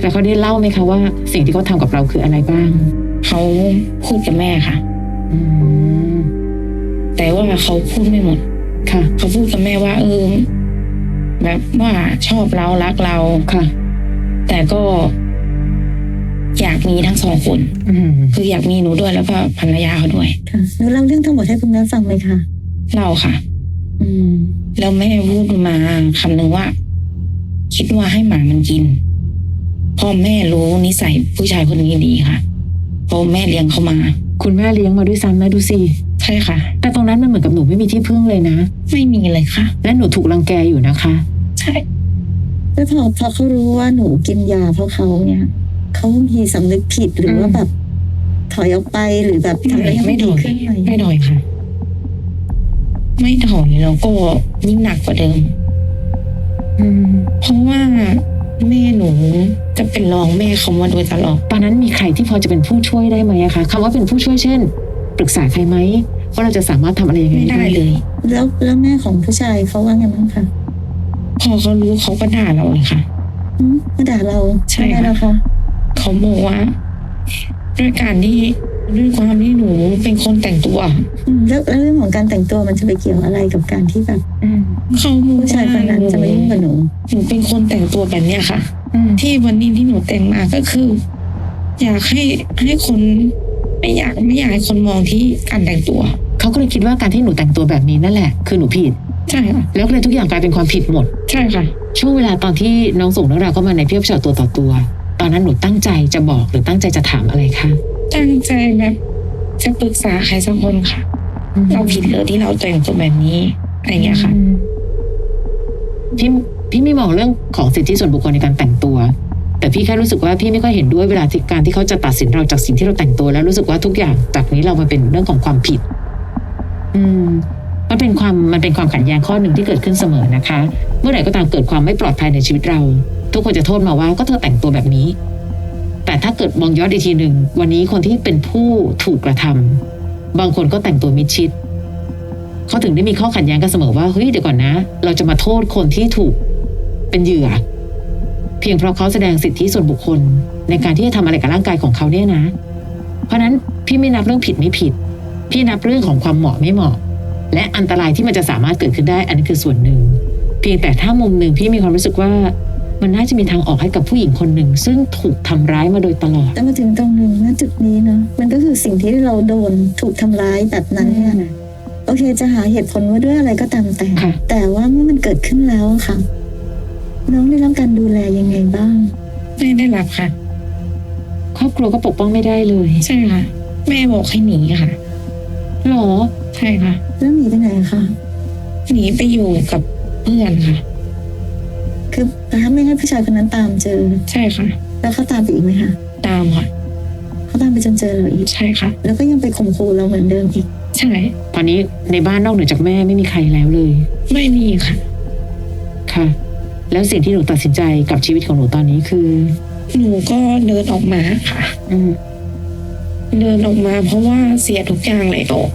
แล้วเขาได้เล่าไหมคะว่าสิ่งที่เขาทำกับเราคืออะไรบ้าง เขาพูดกับแม่ค่ะอืมแต่ว่าเขาพูดไม่หมด ค่ะ เขาพูดกับแม่ว่า เออแบบว่าชอบเรารักเราค่ะ แต่ก็ อยากมีทั้งสองคนอืมคืออยากมีหนูด้วยแล้วก็ภรรยาเขาด้วยค่ะหนูเล่าเรื่องทั้งหมดให้คุณแม่ฟังไหมคะเราค่ะ อืม แล้วแม่พูดมาคำหนึ่งว่า คิดว่าให้หมามันกิน พ่อแม่รู้นิสัยผู้ชายคนนี้ดีค่ะเพราะแม่เลี้ยงเขามา คุณแม่เลี้ยงมาด้วยซ้ำนะดูสิใช่ค่ะ แต่ตรงนั้นมันเหมือนกับหนูไม่มีที่พึ่งเลยนะ ไม่มีเลยค่ะ และหนูถูกรังแกอยู่นะคะ ใช่แล้วพอพอเขารู้ว่าหนูกินยาเพราะเขาเนี่ยเขามีสำนึกผิดหรือว่าแบบ ถอยออกไปหรือแบบทำอะไรให้ไม่ไม่ถดีอยขึ้นไหมไม่ถอยค่ะ ไม่ถอยแล้วก็ยิ่งหนักกว่าเดิมอืมเพราะว่า แม่หนูจะเป็นรองแม่เขามาโดยตลอดตอนนั้นมีใครที่พอจะเป็นผู้ช่วยได้ไหมอะคะคำว่าเป็นผู้ช่วยเช่น ปรึกษาใครไหมว่าเราจะสามารถทำอะไรยังไงไม่ได้เลย แล้วแล้วแม่ของผู้ชายเขาว่าไงบ้างคะพอเขารู้เขาก็ด่าเราเลยค่ะอืมมาด่าเราใช่ทำไมค่ะล่ะคะเขาบอกว่าด้วยการที่ ด้วยความที่หนูเป็นคนแต่งตัวอืมแล้วแล้วเรื่องของการแต่งตัวมันจะไปเกี่ยวอะไรกับการที่แบบอืมเขาบอกผู้ชายคนนั้นจะมายุ่งกับหนูหนูเป็นคนแต่งตัวแบบเนี้ยค่ะอืมที่วันนี้ที่หนูแต่งมาก็คือ อยากให้ให้คนไม่อยากไม่อยากให้คนมองที่การแต่งตัว เขาก็เลยคิดว่าการที่หนูแต่งตัวแบบนี้นั่นแหละ คือหนูผิดใช่ค่ะแล้วก็เลยทุกอย่างกลายเป็นความผิดหมด ใช่ค่ะ ช่วงเวลาตอนที่น้องส่งเรื่องราวเข้ามาในเพียบเฉาตัวต่อตัว ตอนนั้นหนูตั้งใจจะบอกหรือตั้งใจจะถามอะไรคะ ตั้งใจแบบจะปรึกษาใครสักคนค่ะ เราผิดเลยที่เราแต่งตัวแบบนี้อะไรเงี้ยค่ะอืมพี่พี่ไม่มองเรื่องของสิทธิส่วนบุคคลในการแต่งตัว แต่พี่แค่รู้สึกว่าพี่ไม่ค่อยเห็นด้วยเวลาที่การที่เขาจะตัดสินเราจากสิ่งที่เราแต่งตัวแล้วรู้สึกว่าทุกอย่างจากนี้เรามันเป็นเรื่องของความผิด อืมมันเป็นความมันเป็นความขัดแย้งข้อหนึ่งที่เกิดขึ้นเสมอนะคะ เมื่อไหร่ก็ตามเกิดความไม่ปลอดภัยในชีวิตเรา ทุกคนจะโทษมาว่าก็เธอแต่งตัวแบบนี้แต่ ถ้าเกิดมองย้อนอีกทีหนึ่ง วันนี้คนที่เป็นผู้ถูกกระทำบางคนก็แต่งตัวมิดชิด เขาถึงได้มีข้อขัดแย้งกันเสมอว่าเฮ้ยเดี๋ยวก่อนนะ เราจะมาโทษคนที่ถูกเป็นเหยื่อ เพียงเพราะเขาแสดงสิทธิส่วนบุคคล ในการที่จะทำอะไรกับร่างกายของเขาเนี่ยนะ เพราะฉะนั้นพี่ไม่นับเรื่องผิดไม่ผิด พี่นับเรื่องของความเหมาะไม่เหมาะ และอันตรายที่มันจะสามารถเกิดขึ้นได้อันนี้คือส่วนหนึ่ง เพียงแต่ถ้ามุมหนึ่งพี่มีความรู้สึกว่า มันน่าจะมีทางออกให้กับผู้หญิงคนหนึ่ง ซึ่งถูกทำร้ายมาโดยตลอด แต่มาถึงตรงหนึ่งณจุดนี้เนาะมันก็คือสิ่งที่เราโดนถูกทำร้ายแบบนั้นเนี่ยโอเคจะหาเหตุผลว่าด้วยอะไรก็ตามแต่ค่ะแต่ว่าเมื่อมันเกิดขึ้นแล้วอะค่ะ น้องได้รับการดูแลยังไงบ้างไม่ได้รับค่ะ ครอบครัวก็ปกป้องไม่ได้เลย ใช่ค่ะ แม่บอกให้หนีค่ะหรอ ใช่ค่ะ แล้วหนีไปไหนคะหนีไปอยู่กับเพื่อนค่ะ คือถ้าไม่ให้ผู้ชายคนนั้นตามเจอ ใช่ค่ะ แล้วเขาตามไปอีกไหมคะตามค่ะเขาตามไปจนเจอเราอีก ใช่ค่ะ แล้วก็ยังไปข่มขู่เราเหมือนเดิมอีก ใช่ ตอนนี้ในบ้านนอกเหนือจากแม่ไม่มีใครแล้วเลย ไม่มีค่ะ ค่ะ แล้วสิ่งที่หนูตัดสินใจกับชีวิตของหนูตอนนี้คือ หนูก็เดินออกมาค่ะ อืมเดินออกมาเพราะว่าเสียทุกอย่างเลยออก